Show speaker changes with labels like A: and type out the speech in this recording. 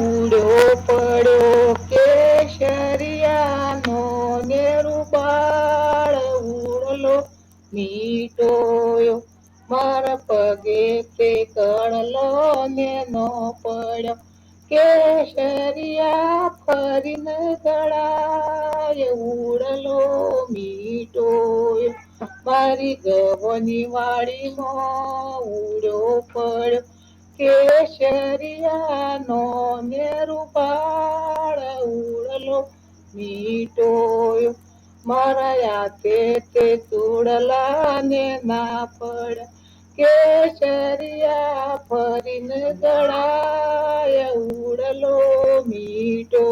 A: ઉડ્યો પડ્યો કેશરિયાનો નેરુ બાળ ઉડલો મીટોયો. મારા પગે તે કણલો ને નો પડ્યો. કેશરિયા ફરીને ગળાય ઉડલો મીટોયો. મારી ગવની વાડીમાં ઉડ્યો પડ્યો. કેશરિયાનો નેરુ બાળ ઉડલો મીટોયો મારા યાતે તે ચૂડલા ને પડ. કેશરિયા ફરીને ગળાય ઉડલો મીટોયો